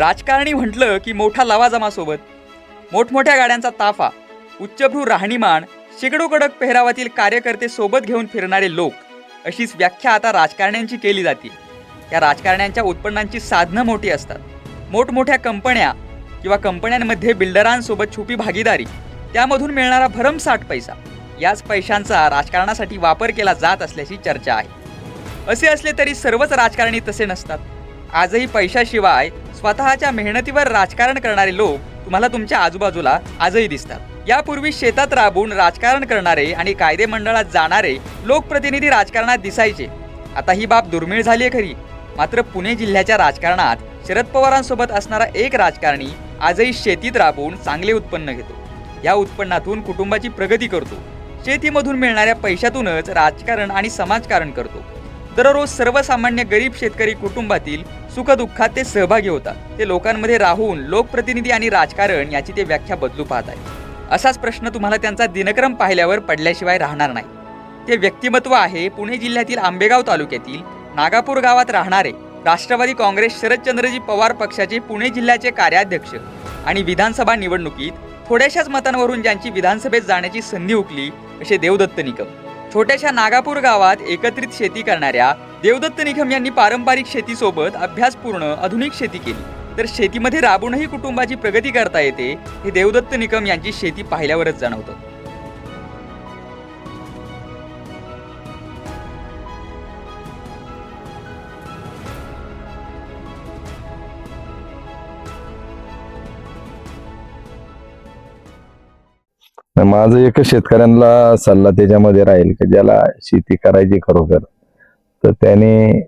राजकारणी म्हटलं की मोठा लवाजमासोबत. मोठमोठ्या गाड्यांचा ताफा उच्चभ्रू राहणीमान शेकडो कडक पेहरावातील कार्यकर्ते सोबत घेऊन फिरणारे लोक अशीच व्याख्या आता राजकारण्यांची केली जाते या राजकारण्यांच्या उत्पन्नांची साधनं मोठी असतात. मोठमोठ्या कंपन्या किंवा कंपन्यांमध्ये बिल्डरांसोबत छुपी भागीदारी त्यामधून मिळणारा भरमसाठ पैसा याच पैशांचा राजकारणासाठी वापर केला जात असल्याची चर्चा आहे. असे असले तरी सर्वच राजकारणी तसे नसतात. आजही पैशाशिवाय स्वतःच्या मेहनतीवर राजकारण करणारे लोक तुम्हाला तुमच्या आजूबाजूला आजही दिसतात. यापूर्वी शेतात राबून राजकारण करणारे आणि कायदे मंडळात जाणारे लोकप्रतिनिधी राजकारणात दिसायचे. आता ही बाब दुर्मिळ झाली आहे खरी. मात्र पुणे जिल्ह्याच्या राजकारणात शरद पवारांसोबत असणारा एक राजकारणी आजही शेतीत राबून चांगले उत्पन्न घेतो. या उत्पन्नातून कुटुंबाची प्रगती करतो. शेतीमधून मिळणाऱ्या पैशातूनच राजकारण आणि समाजकारण करतो. दररोज सर्वसामान्य गरीब शेतकरी कुटुंबातील सुखदुःखात ते सहभागी होतात. ते लोकांमध्ये राहून लोकप्रतिनिधी आणि राजकारण याची ते व्याख्या बदलू पाहत आहेत असाच प्रश्न तुम्हाला त्यांचा दिनक्रम पाहिल्यावर पडल्याशिवाय राहणार नाही. ते व्यक्तिमत्व आहे पुणे जिल्ह्यातील आंबेगाव तालुक्यातील नागापूर गावात राहणारे राष्ट्रवादी काँग्रेस शरदचंद्रजी पवार पक्षाचे पुणे जिल्ह्याचे कार्याध्यक्ष आणि विधानसभा निवडणुकीत थोड्याशाच मतांवरून ज्यांची विधानसभेत जाण्याची संधी उकली असे देवदत्त निकम. छोट्याशा नागापूर गावात एकत्रित शेती करणाऱ्या देवदत्त निकम यांनी पारंपरिक शेतीसोबत अभ्यासपूर्ण आधुनिक शेती केली. तर शेतीमध्ये राबूनही कुटुंबाची प्रगती करता येते हे देवदत्त निकम यांची शेती पाहिल्यावरच जाणवतं. माझं एक शेतकऱ्यांना सल्ला त्याच्यामध्ये राहील की ज्याला शेती करायची खरोखर. तर त्याने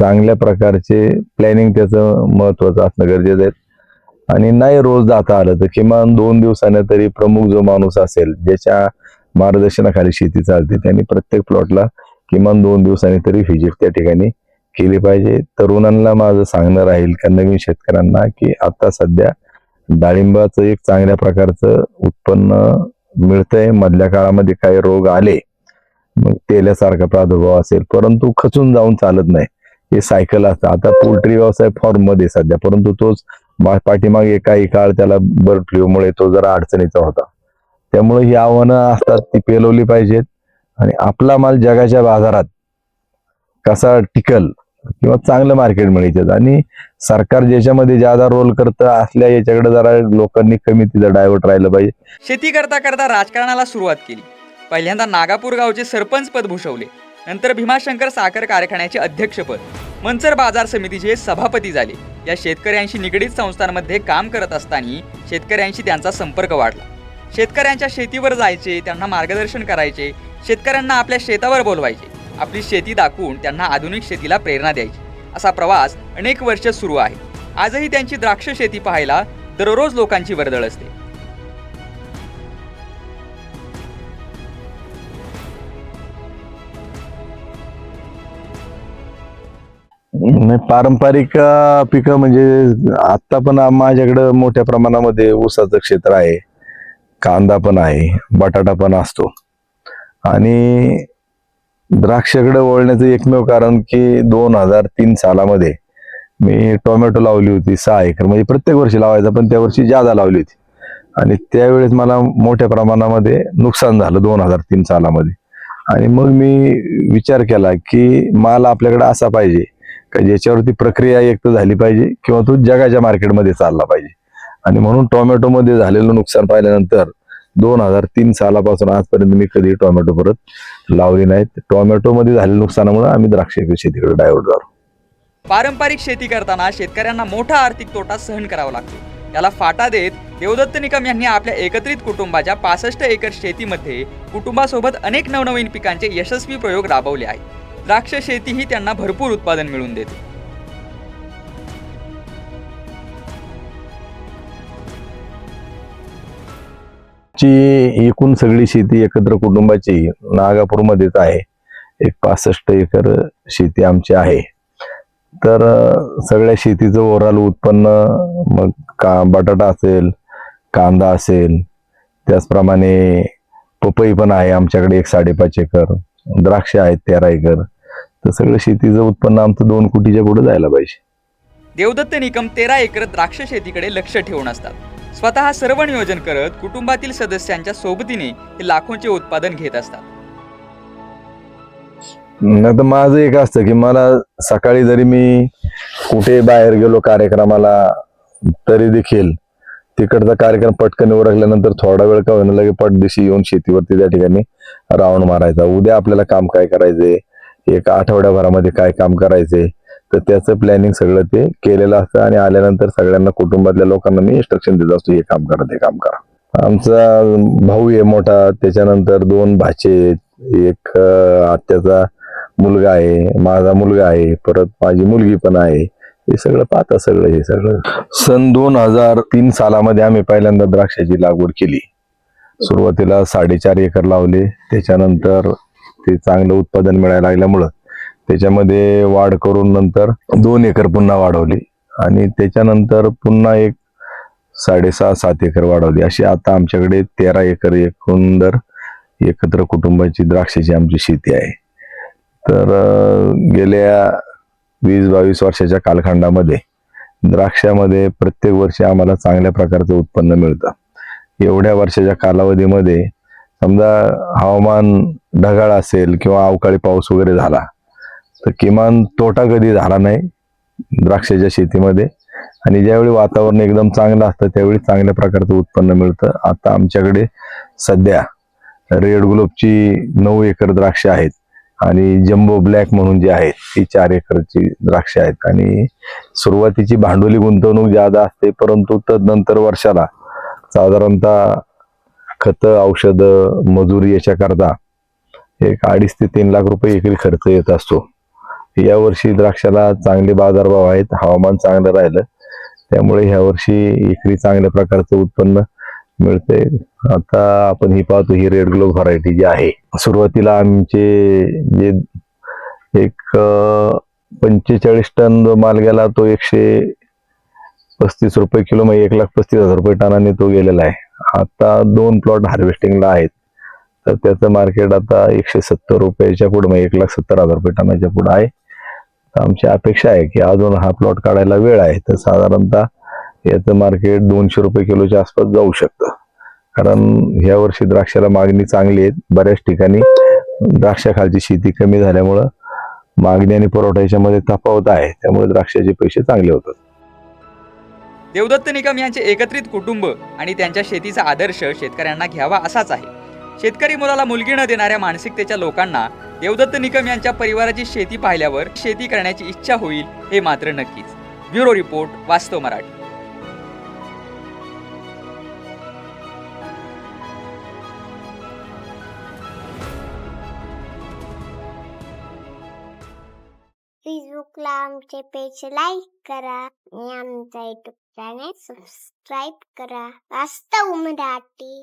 चांगल्या प्रकारचे प्लॅनिंग त्याचं महत्वाचं असणं गरजेचं आहे. आणि नाही रोज जाता आलं तर किमान दोन दिवसाने तरी प्रमुख जो माणूस असेल ज्याच्या मार्गदर्शनाखाली शेती चालते त्यांनी प्रत्येक प्लॉटला किमान दोन दिवसांनी तरी व्हिजिट त्या ठिकाणी केली पाहिजे. तरुणांना माझं सांगणं राहील का नवीन शेतकऱ्यांना की आता सध्या डाळिंबाचं एक चांगल्या प्रकारचं उत्पन्न मिळतंय. मधल्या काळामध्ये काही रोग आले मग तेल्यासारखा प्रादुर्भाव असेल परंतु खचून जाऊन चालत नाही. हे सायकल असतं. आता पोल्ट्री व्यवसाय फॉर्ममध्ये सध्या परंतु तोच पाठीमागे काही काळ त्याला बर्ड फ्लूमुळे तो जरा अडचणीचा होता. त्यामुळे ही आव्हानं असतात ती पेलवली पाहिजेत. आणि आपला माल जगाच्या बाजारात कसा टिकल किंवा चांगलं मार्केट मिळायचं आणि सरकार ज्याच्यामध्ये ज्यादा रोल करतं असल्या याच्याकडे जरा लोकांनी कमी तिथं डायव्हर्ट राहिलं पाहिजे. शेती करता करता राजकारणाला सुरुवात केली. पहिल्यांदा नागापूर गावचे सरपंच पद भूषवले. नंतर भीमाशंकर साखर कारखान्याचे अध्यक्षपद. मंचर बाजार समितीचे सभापती झाले. या शेतकऱ्यांशी निगडीत संस्थांमध्ये काम करत असताना शेतकऱ्यांशी त्यांचा संपर्क वाढला. शेतकऱ्यांच्या शेतीवर जायचे त्यांना मार्गदर्शन करायचे शेतकऱ्यांना आपल्या शेतावर बोलवायचे. आपली शेती दाखवून त्यांना आधुनिक शेतीला प्रेरणा द्यायची. असा प्रवास अनेक वर्ष सुरू आहे. आजही त्यांची द्राक्ष शेती पाहायला दररोज लोकांची वर्दळ असते. नाही, पारंपरिक अं, पिकं म्हणजे आता पण आ- माझ्याकडं मोठ्या प्रमाणामध्ये ऊसाचं क्षेत्र आहे. कांदा पण आहे बटाटा पण असतो. आणि द्राक्षाकडे वळण्याचं एकमेव कारण की दोन हजार तीन सालामध्ये मी टोमॅटो लावली होती सहा एकर. म्हणजे प्रत्येक वर्षी लावायचा पण त्या वर्षी जादा लावली होती. आणि त्यावेळेस मला मोठ्या प्रमाणामध्ये नुकसान झालं दोन हजार तीन सालामध्ये. आणि मग मी विचार केला की माल आपल्याकडे असा पाहिजे का ज्याच्यावरती प्रक्रिया एक तर झाली पाहिजे किंवा तो जगाच्या मार्केटमध्ये चालला पाहिजे. आणि म्हणून टोमॅटोमध्ये झालेलं नुकसान पाहिल्यानंतर दोन हजार तीन सालापासून आजपर्यंत मी कधी टोमॅटो परत लावली नाहीत. टोमॅटोमध्ये झालेल्या नुकसानामुळे आम्ही द्राक्ष शेतीकडे डायव्हर्ट झालो. पारंपरिक शेती करताना शेतकऱ्यांना मोठा आर्थिक तोटा सहन करावा लागतो. याला फाटा देत देवदत्त निकम यांनी आपल्या एकत्रित कुटुंबाच्या पासष्ट एकर शेतीमध्ये कुटुंबासोबत अनेक नवनवीन पिकांचे यशस्वी प्रयोग राबवले आहेत. द्राक्ष शेतीही त्यांना भरपूर उत्पादन मिळून देते. ची एकूण सगळी शेती एकत्र कुटुंबाची नागापूरमध्येच आहे. एक पासष्ट एकर शेती आमची आहे. तर सगळ्या शेतीचं ओव्हरऑल उत्पन्न मग का बटाटा असेल कांदा असेल त्याचप्रमाणे पपई पण आहे आमच्याकडे एक साडेपाच एकर द्राक्ष आहेत तेरा एकर. तर सगळं शेतीचं उत्पन्न आमचं दोन कोटीच्या पुढे जायला पाहिजे. देवदत्त निकम तेरा एकर द्राक्ष शेतीकडे लक्ष ठेवून असतात. स्वतः सर्व नियोजन करत कुटुंबातील सदस्यांच्या सोबतीने लाखोंचे उत्पादन घेत असतात. नाही तर माझं एक असतं की मला सकाळी जरी मी कुठे बाहेर गेलो कार्यक्रमाला तरी देखील तिकडचा कार्यक्रम पटकन उरकल्यानंतर थोडा वेळ का होईना लगे पटदिशी येऊन शेतीवरती त्या ठिकाणी राऊंड मारायचा. उद्या आपल्याला काम काय करायचंय? एक आठवड्याभरामध्ये काय काम करायचंय तर त्याचं प्लॅनिंग सगळं ते केलेलं असतं आणि आल्यानंतर सगळ्यांना कुटुंबातल्या लोकांना मी इन्स्ट्रक्शन देत असतो हे काम करा ते काम करा. आमचा भाऊ आहे मोठा त्याच्यानंतर दोन भाचे आहेत. एक आत्याचा मुलगा आहे माझा मुलगा आहे परत माझी मुलगी पण आहे. हे सगळं पाहता सगळं हे सगळं. सन दोन हजार तीन सालामध्ये आम्ही पहिल्यांदा द्राक्षाची लागवड केली. सुरुवातीला साडेचार एकर लावले त्याच्यानंतर ते चांगलं उत्पादन मिळायला लागल्यामुळं त्याच्यामध्ये वाढ करून नंतर दोन एकर पुन्हा वाढवली. आणि त्याच्यानंतर पुन्हा एक साडेसहा सात एकर वाढवली. अशी आता आमच्याकडे तेरा एकर एकंदर एकत्र कुटुंबाची द्राक्षाची आमची शेती आहे. तर गेल्या वीस बावीस वर्षाच्या कालखंडामध्ये द्राक्षामध्ये प्रत्येक वर्षी आम्हाला चांगल्या प्रकारचं उत्पन्न मिळतं. एवढ्या वर्षाच्या कालावधीमध्ये समजा हवामान ढगाळ असेल किंवा अवकाळी पाऊस वगैरे झाला तर किमान तोटा कधी झाला नाही द्राक्षाच्या शेतीमध्ये. आणि ज्यावेळी वातावरण एकदम चांगलं असतं त्यावेळी चांगल्या प्रकारचं उत्पन्न मिळतं. आता आमच्याकडे सध्या रेड ग्लोबची नऊ एकर द्राक्ष आहेत आणि जम्बो ब्लॅक म्हणून जे आहेत ती चार एकरची द्राक्ष आहेत. आणि सुरुवातीची भांडवली गुंतवणूक ज्यादा असते परंतु तदनंतर वर्षाला साधारणतः खतं औषधं मजुरी याच्याकरता एक अडीच ते तीन लाख रुपये एकरी खर्च येत असतो. या वर्षी द्राक्षाला चांगले बाजारभाव आहेत हवामान चांगलं राहिलं. त्यामुळे ह्या वर्षी एकरी चांगल्या प्रकारचं उत्पन्न मिळते आता आपण ही पाहतो ही रेड ग्लोब व्हरायटी जी आहे. सुरुवातीला आमचे जे एक पंचेचाळीस टन जो माल गेला तो एकशे पस्तीस रुपये किलो मग एक लाख पस्तीस हजार रुपये टनाने तो गेलेला आहे. आता दोन प्लॉट हार्वेस्टिंगला आहेत. तर त्याचं मार्केट आता एकशे सत्तर रुपयाच्या पुढे म्हणजे एक लाख सत्तर हजार रुपये टनाच्या पुढे आहे. तर आमची अपेक्षा आहे की अजून हा प्लॉट काढायला वेळ आहे. तर साधारणतः याचं मार्केट दोनशे रुपये किलोच्या आसपास जाऊ शकतं. कारण ह्या वर्षी द्राक्षाला मागणी चांगली आहे बऱ्याच ठिकाणी. द्राक्षाखालची शेती कमी झाल्यामुळं मागणी आणि पुरवठ्याच्या मध्ये तफावत आहे. त्यामुळे द्राक्षाचे पैसे चांगले होतात. देवदत्त निकम यांचे एकत्रित कुटुंब आणि त्यांच्या शेतीचा आदर्श शेतकऱ्यांना घ्यावा असाच आहे. शेतकरी मुलाला मुलगी न देणाऱ्या मानसिकतेच्या लोकांना देवदत्त निकम यांच्या परिवाराची शेती पाहिल्यावर शेती करण्याची इच्छा होईल हे मात्र नक्कीच. ब्युरो रिपोर्ट वास्तव मराठी. फेसबुकला आमचे पेज लाईक करा आणि आमचा युट्यूब चॅनेल सबस्क्राईब करा. वास्तव मराठी